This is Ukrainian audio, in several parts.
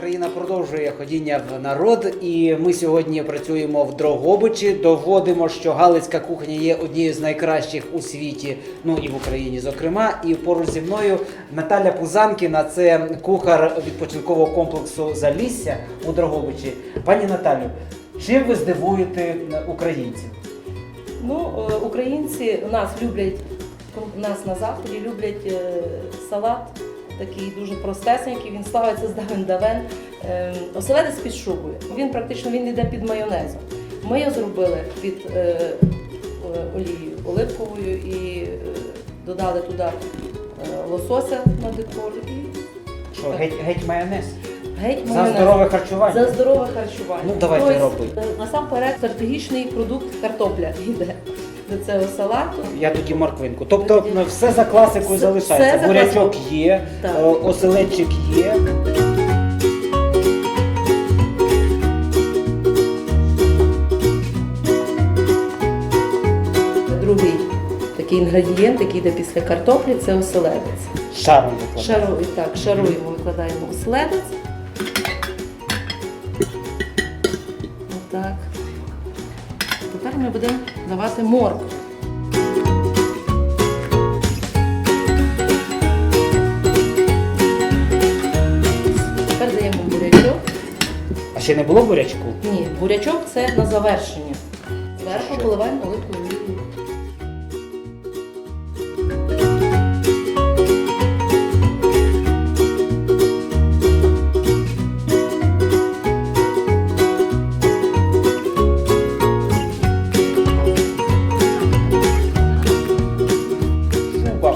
країна продовжує ходіння в народ, і ми сьогодні працюємо в Дрогобичі. Доводимо, що галицька кухня є однією з найкращих у світі, ну і в Україні, зокрема. І поруч зі мною Наталя Пузанкіна, це кухар відпочинкового комплексу Залісся у Дрогобичі. Пані Наталю, чим ви здивуєте українців? Ну, е, українці нас люблять, нас на заході люблять е, салат, такий дуже простесенький, він славиться з давен давен. Е, Оселедець під шубою. Він практично він йде під майонезом. Ми його зробили під е, е, олією оливковою і е, додали туди лосося на декор і Що геть, геть майонез? геть майонез. За здорове харчування. За здорове харчування. Ну, давайте Тобто, робити. Насамперед стратегічний продукт картопля йде до цього салату. Я тоді морквинку. Тобто ну, все за класикою Все- залишається. все Бурячок класикою. є, Так. оселедчик є. Другий такий інгредієнт, який йде після картоплі, це оселедець. Шаром викладаємо. Шару, так, шаруємо, викладаємо оселедець. Ми будемо давати моркву. Тепер даємо бурячок. А ще не було бурячку? Ні, бурячок це на завершення. Зверху поливаємо оливковою олією.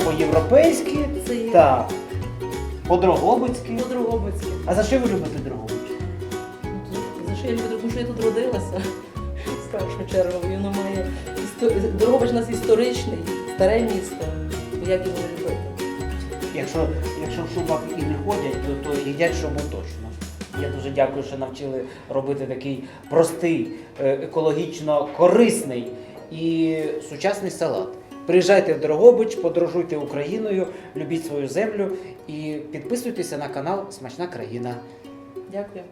По-європейськи, Це є так. По-дрогобицьки. по-другобицьки. А за що ви любите Дрогобич? За що я люблю, тому що я тут родилася. В першу чергу воно має Дрогобич у нас історичний, старе місто. Як його любити? Якщо, якщо в шубах і не ходять, то, то їдять шубу точно. Я дуже дякую, що навчили робити такий простий, е, екологічно корисний і сучасний салат. Приїжджайте в Дрогобич, подорожуйте Україною, любіть свою землю і підписуйтеся на канал Смачна країна. Дякую.